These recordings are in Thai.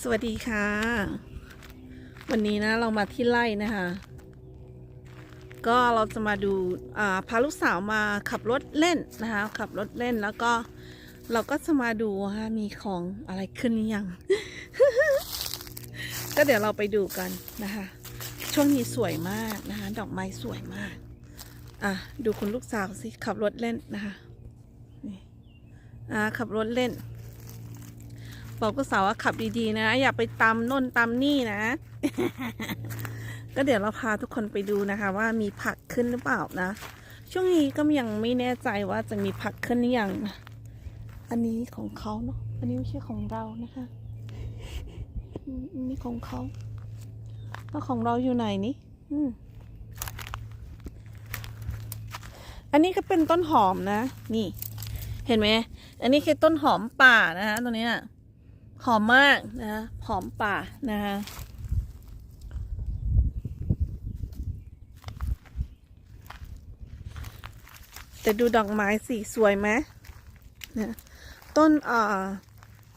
สวัสดีค่ะ วันนี้นะเรามาที่ไร่นะคะ ก็เราจะมาดูอ่าพาลูกสาวมาขับรถเล่นนะคะ ขับรถเล่นแล้วก็เราก็จะมาดูว่ามีของอะไรขึ้นหรือยัง ก็เดี๋ยวเราไปดูกันนะคะ ช่วงนี้สวยมากนะคะ ดอกไม้สวยมาก อะดูคุณลูกสาวสิขับรถเล่นนะคะนี่อ่าขับรถเล่น บอกลูกสาวว่าขับดีๆนะ อย่าไปตามน่นตามนี่นะ ก็เดี๋ยวเราพาทุกคนไปดูนะคะ ว่ามีผักขึ้นหรือเปล่านะ ช่วงนี้ก็ยังไม่แน่ใจว่าจะมีผักขึ้นหรือยังนะอันนี้ของเขาเนาะอันนี้ไม่ใช่ของเรานะคะอันนี้ของเขาแล้วของเราอยู่ไหนนี่อืมอันนี้ก็เป็นต้นหอมนะ นี่ เห็นไหม อันนี้คือต้นหอมป่านะคะตัวเนี้ย หอมมากนะหอมป่านะคะแต่ดูดอกไม้สีสวยไหมนี่ยต้นอ่อ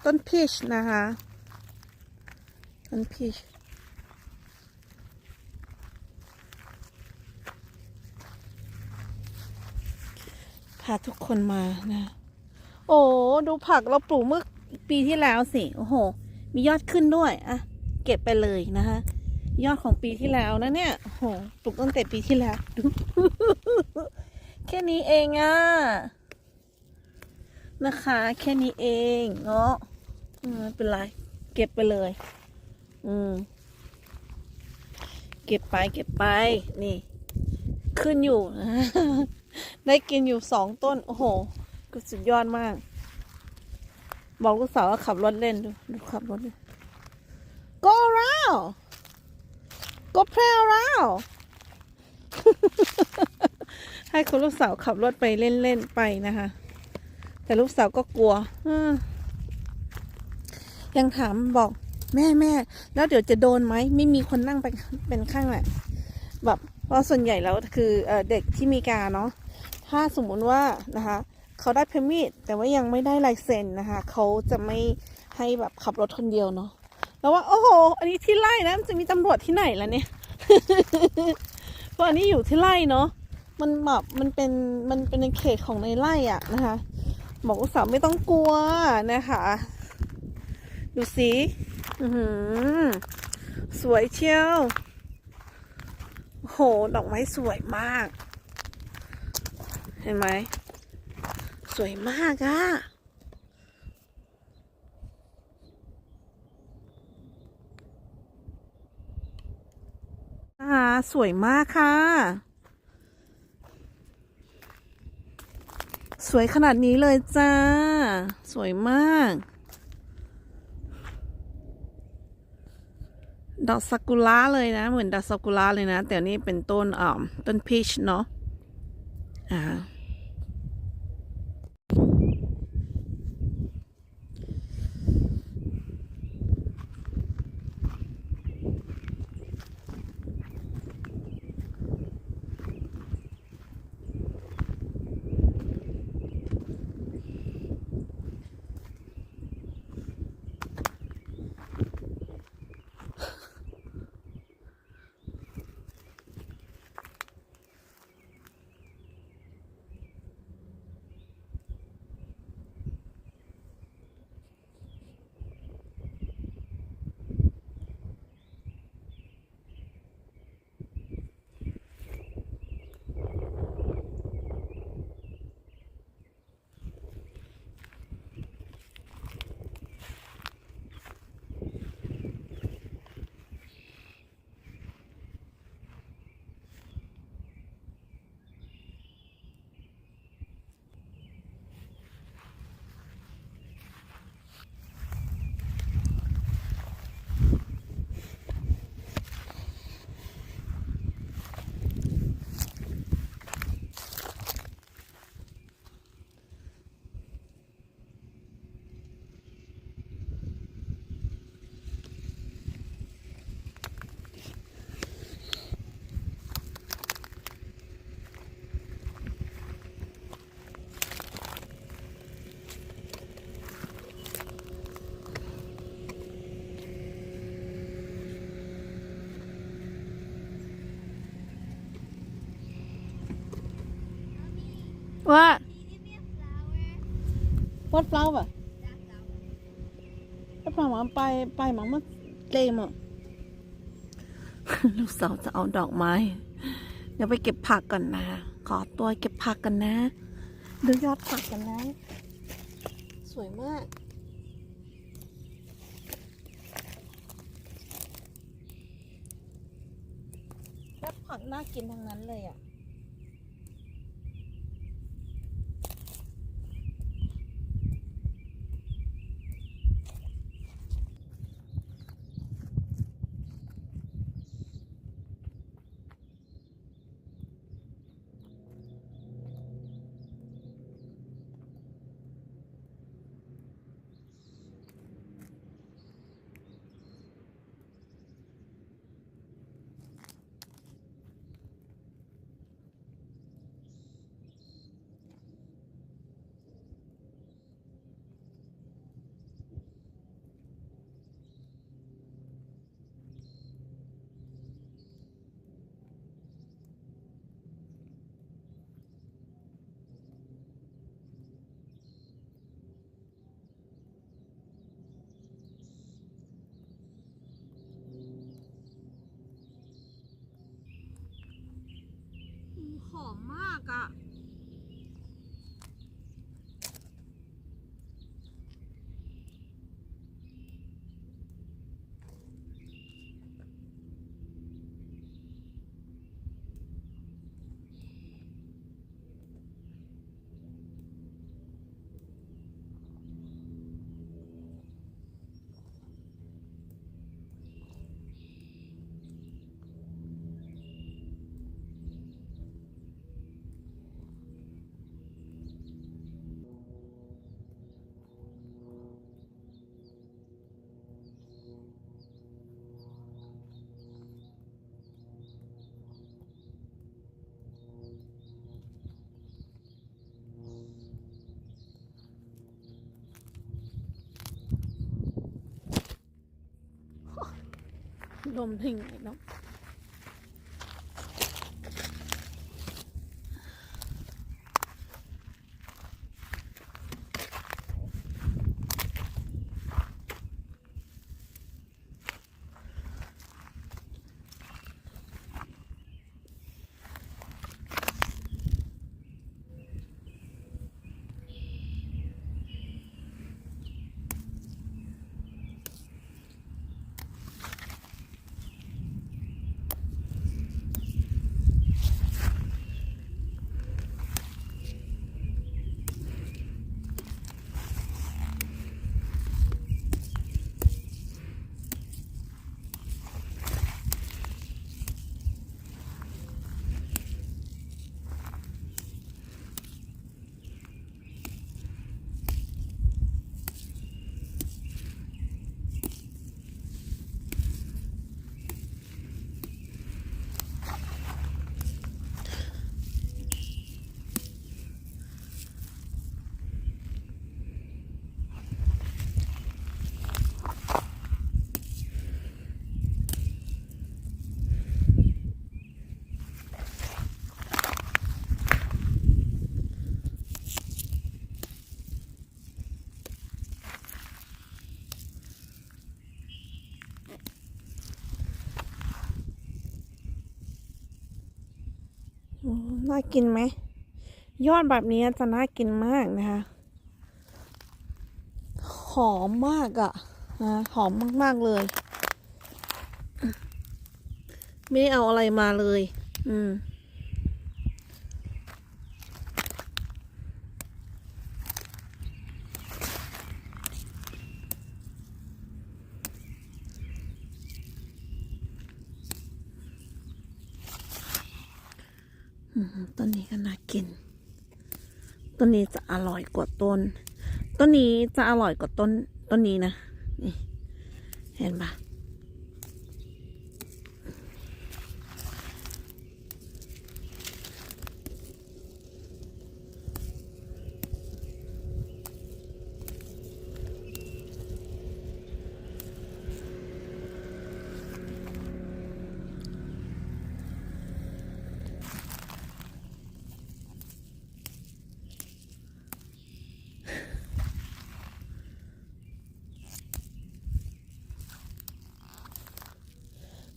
ต้นพีชนะคะต้นพีชพาทุกคนมานะ โอ้ ดูผักเราปลูกเมื่อ ปีที่แล้วสิ โอ้โห มียอดขึ้นด้วยอะเก็บไปเลยนะคะ ยอดของปีที่แล้วนะเนี่ยโอ้โหปลูกตั้งแต่ปีที่แล้วดูแค่นี้เองอะนะคะ แค่นี้เองเนาะไม่เป็นไร เก็บไปเลย อืม เก็บไปเก็บไป นี่ ขึ้นอยู่ ได้กินอยู่สองต้น โอ้โห ก็สุดยอดมาก บอกลูกสาวว่าขับรถเล่นดูดูขับรถดิ go around go play around ให้คุณลูกสาวขับรถไปเล่นๆไปนะคะ แต่ลูกสาวก็กลัวยังถามบอกแม่แม่แล้วเดี๋ยวจะโดนไหมไม่มีคนนั่งไปเป็นข้างแหละแบบเพราะส่วนใหญ่แล้วคือเอ่อเด็กที่มีการเนาะถ้าสมมุติว่านะคะ เขาได้เพอร์มิทแต่ว่ายังไม่ได้ไลเซนนะคะ เขาจะไม่ให้แบบขับรถคนเดียวเนาะแล้วว่า โอ้โห อันนี้ที่ไร่นะมันจะมีตำรวจที่ไหนล่ะเนี่ยเพราะอันนี้อยู่ที่ไร่เนาะมันแบบมันเป็นมันเป็นในเขตของในไร่อะนะคะบอกลูกสาวไม่ต้องกลัวนะคะ ดูสิอือหือสวยเชียวโอ้โห ดอกไม้สวยมาก เห็นไหม วยมากอะอ่าสวยมากค่ะ สวยขนาดนี้เลยจ้า สวยมาก ดอกซากุระเลยนะ เหมือนดอกซากุระเลยนะ แต่นี่เป็นต้นอ่าต้นพีชเนาะอ่า ว่า Can you give me a flower? what flower That flower. ถ้าพามาไปไปหมามาเต็มอะลูกสาวจะเอาดอกไม้ เดี๋ยวไปเก็บผักก่อนนะขอตัวเก็บผักกันนะดูยอดผักกันนะ สวยมากยอดผักน่ากินทั้งนั้นเลยอะ หอมมากอะ ลมทิ้งเนาะอืม น่ากินไหม ยอดแบบนี้จะน่ากินมากนะคะ หอมมากอะ่ะนะหอมมาก ๆ เลย ไม่ได้เอาอะไรมาเลย อืม ต้นนี้ก็น่ากิน ต้นนี้จะอร่อยกว่าต้น ต้นนี้จะอร่อยกว่าต้น ต้นนี้นะนี่เห็นปะ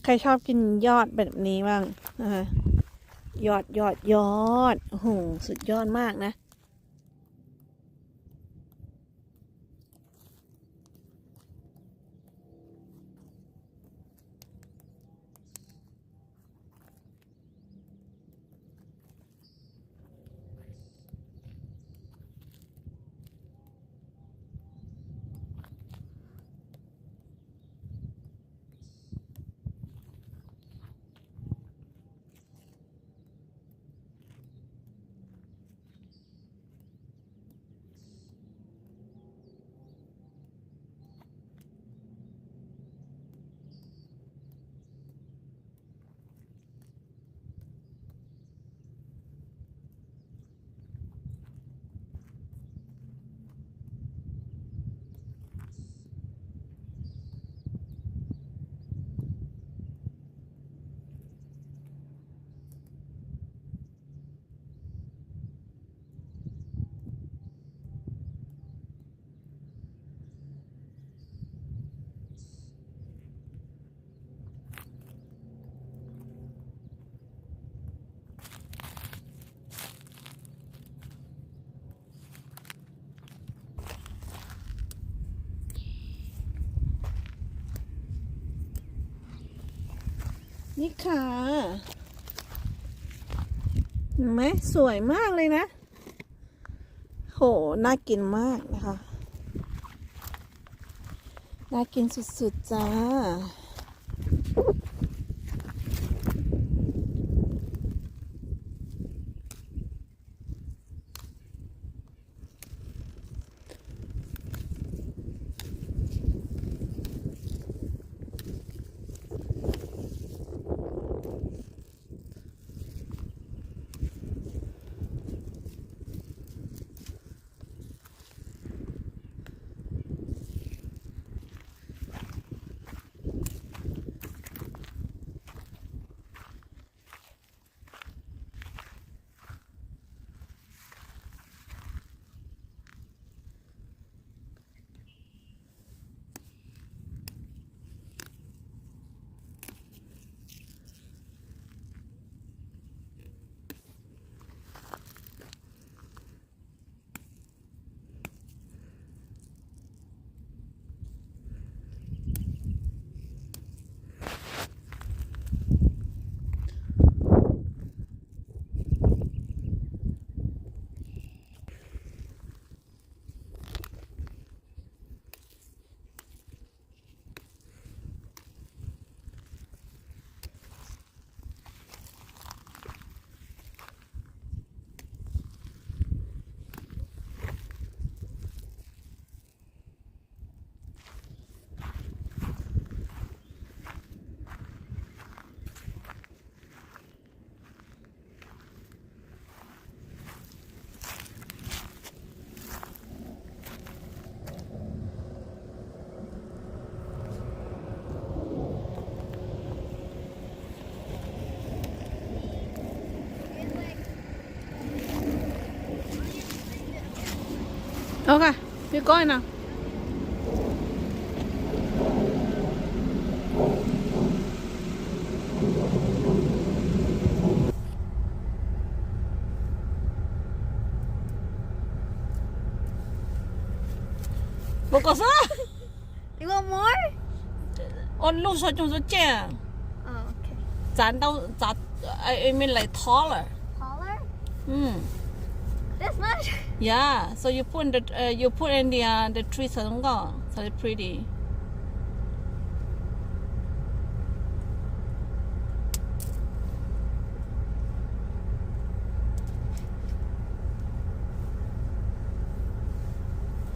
ใครชอบกินยอดแบบนี้บ้างนะคะยอดยอดยอดโอ้โหสุดยอดมากนะ นี่ค่ะเห็นไหมสวยมากเลยนะ โห น่ากินมากนะคะ น่ากินสุดๆจ้า Ok, đi coi nào 먹었어? 이거 뭘? 얼룩 소중 소째. 어, Chán đâu, chán. I mean like taller. Taller? 음. This much? Yeah, so you put in the uh, you put in the uh, the trees along so it's pretty.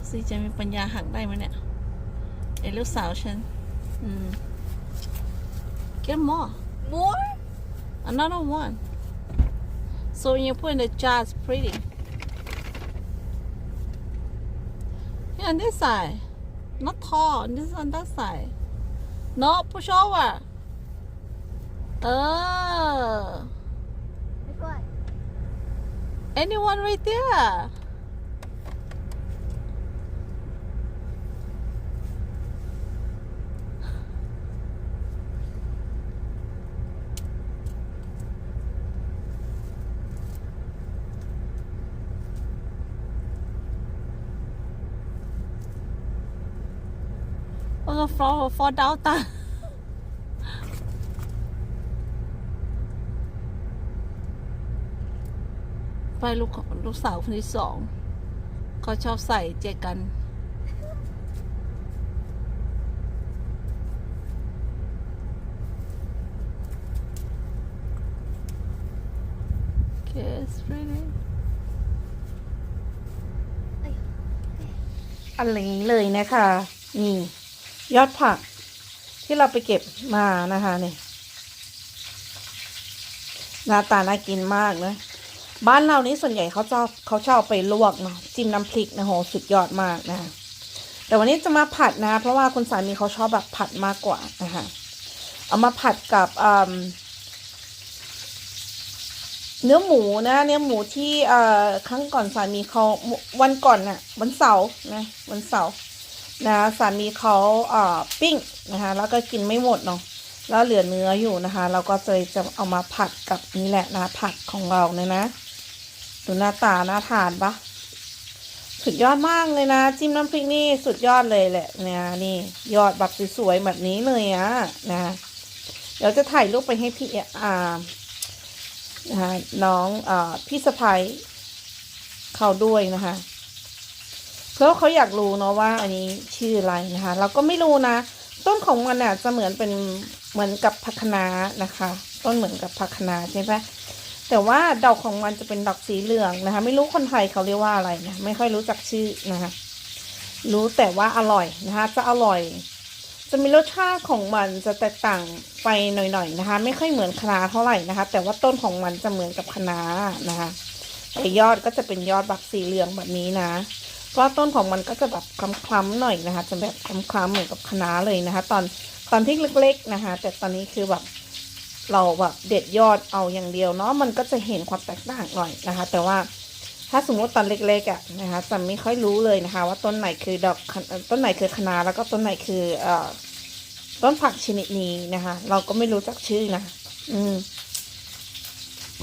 s จะมีปัญญาหักได้ไหมเนี่ยไอ้ลูกสาวฉัน อืม get more More? another one so when you put in the jar it's pretty Yeah, on this side. Not tall. This on that side. No, push over. Oh. Like what? Anyone right there? อ for for ดาวตาไปลูกลูกสาวคนที่สองเขาชอบใส่เจกัน Okay, it's pretty. อันนี้เลยนะคะ นี่ ยอดผักที่เราไปเก็บมานะคะเนี่ยหน้าตาน่ากินมากนะบ้านเรานี่ส่วนใหญ่เขาชอบเขาชอบไปลวกเนาะจิ้มน้ำพริกนะโหสุดยอดมากนะ แต่วันนี้จะมาผัดนะ เพราะว่าคุณสามีเขาชอบแบบผัดมากกว่านะคะเอามาผัดกับเนื้อหมูนะ เนื้อหมูที่ครั้งก่อนสามีเขาวันก่อนน่ะวันเสาร์นะวันเสาร์ นะสามีเขาเอ่อปิ้งนะคะแล้วก็กินไม่หมดเนาะแล้วเหลือเนื้ออยู่นะคะ เราก็จะจะเอามาผัดกับนี่แหละนะผัดของเราเนี่ยนะดูหน้าตาน่าทานปะสุดยอดมากเลยนะ จิ้มน้ำพริกนี่สุดยอดเลยแหละเนี่ยนี่ยอดแบบสวยๆแบบนี้เลยอะนะเดี๋ยวจะถ่ายรูปไปให้พี่อ่านะคะน้องอ่าพี่สะพ้ยเขาด้วยนะคะ เพราะเขาอยากรู้เนาะว่า อันนี้ชื่ออะไรนะคะ เราก็ไม่รู้นะ ต้นของมันอะจะเหมือนเป็นเหมือนกับผัคนานะคะ ต้นเหมือนกับผัคนาใช่ไหมแต่ว่าดอกของมันจะเป็นดอกสีเหลืองนะคะ ไม่รู้คนไทยเขาเรียกว่าอะไรนะไม่ค่อยรู้จักชื่อนะคะรู้แต่ว่าอร่อยนะคะ จะอร่อย จะมีรสชาติของมันจะแตกต่างไปหน่อยๆนะคะ ไม่ค่อยเหมือนคะน้าเท่าไหร่นะคะ แต่ว่าต้นของมันจะเหมือนกับคะน้านะคะแต่ยอดก็จะเป็นยอดแบบสีเหลืองแบบนี้นะ ราะต้นของมันก็จะแบบคล้ำๆหน่อยนะคะ จะแบบคล้ำๆเหมือนกับคะน้าเลยนะคะ ตอนตอนที่เล็ก ๆนะคะ แต่ตอนนี้คือแบบเราแบบเด็ดยอดเอาอย่างเดียวเนาะมันก็จะเห็นความแตกต่างหน่อยนะคะ แต่ว่าถ้าสมมติตอนเล็กๆอะนะคะจะไม่ค่อยรู้เลยนะคะ ว่าต้นไหนคือดอกต้นไหนคือคะน้าแล้วก็ต้นไหนคือเอ่อต้นผักชนิดนี้นะคะ เราก็ไม่รู้จักชื่อนะ อืม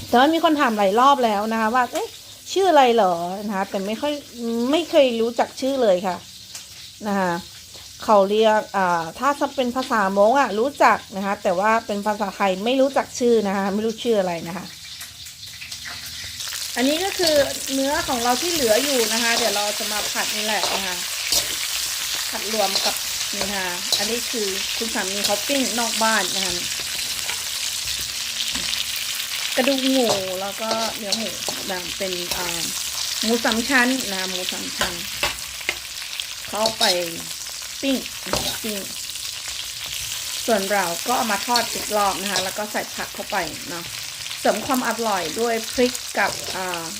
แต่ว่ามีคนถามหลายรอบแล้วนะคะ ว่าเอ๊ะ ชื่ออะไรเหรอนะคะแต่ไม่ค่อยไม่เคยรู้จักชื่อเลยค่ะนะคะเขาเรียกอ่าถ้าเป็นภาษามงอะรู้จักนะคะแต่ว่าเป็นภาษาไทยไม่รู้จักชื่อนะคะไม่รู้ชื่ออะไรนะคะอันนี้ก็คือเนื้อของเราที่เหลืออยู่นะคะ เดี๋ยวเราจะมาผัดนี่แหละนะคะผัดรวมกับนี่ค่ะอันนี้คือคุณสามีเขาปิ้งนอกบ้านนะคะ กระดูกหมูแล้วก็เนื้อหมูแบบเป็นหมูสามชั้นนะหมูสามชั้นเขาเอาไปปิ้งปิ้งส่วนเราก็เอามาทอดอีกรอบนะคะ แล้วก็ใส่ผักเข้าไปเนาะเสริมความอร่อยด้วยพริกกับ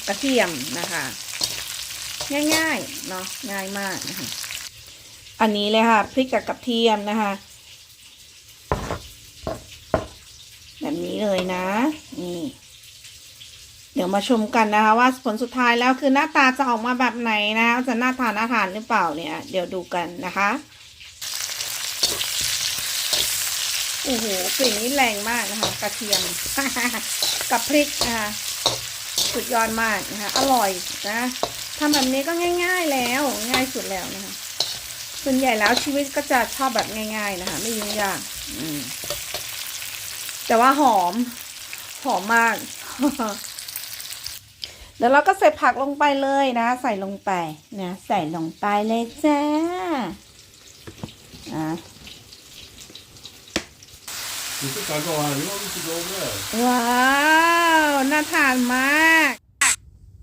กระเทียมนะคะ ง่ายๆเนาะง่ายมากนะคะอันนี้เลยค่ะพริกกับกระเทียมนะคะ แบบนี้ เลยนะ นี่ เดี๋ยวมาชมกันนะคะ ว่าผลสุดท้ายแล้วคือหน้าตาจะออกมาแบบไหนนะคะจะน่าทานน่าทานหรือเปล่าเนี่ย เดี๋ยวดูกันนะคะโอ้โหกลิ่นนี้แรงมากนะคะ กระเทียม กับพริกนะคะสุดยอดมากนะคะ อร่อยนะทำแบบนี้ก็ง่าย ๆแล้ว ง่ายสุดแล้วนะคะ ส่วนใหญ่แล้วชีวิตก็จะชอบแบบง่าย ๆนะคะ ไม่ยุ่งยาก อืม แต่ว่าหอม หอมมาก เดี๋ยวเราก็ใส่ผักลงไปเลยนะ ใส่ลงไปนะใส่ลงไปเลยจ้าอะ Du får ta gå her, jo, hvis du går over det. ว้าว น่าทานมาก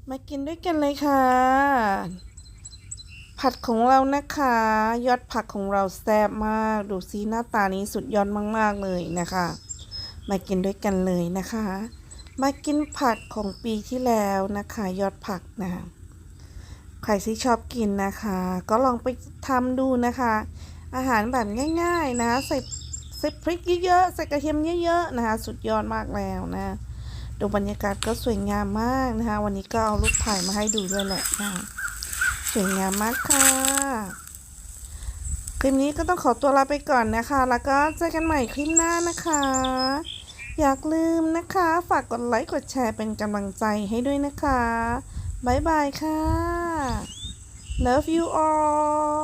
มากินด้วยกันเลยค่ะ ผัดของเรานะคะ ยอดผักของเราแซ่บมาก ดูซิหน้าตานี้สุดยอดมาก ๆ เลยนะคะ มากินด้วยกันเลยนะคะ มากินผัดของปีที่แล้วนะคะ ยอดผักนะคะใครที่ชอบกินนะคะ ก็ลองไปทำดูนะคะ อาหารแบบง่ายๆนะคะใส่ใส่พริกเยอะๆใส่กระเทียมเยอะๆนะคะ สุดยอดมากแล้วนะดูบรรยากาศก็สวยงามมากนะคะ วันนี้ก็เอารูปถ่ายมาให้ดูด้วยแหละนะสวยงามมากค่ะคลิปนี้ก็ต้องขอตัวลาไปก่อนนะคะ แล้วก็เจอกันใหม่คลิปหน้านะคะ อยากลืมนะคะ ฝากกดไลค์กดแชร์เป็นกำลังใจให้ด้วยนะคะ บ๊ายบายค่ะ Love you all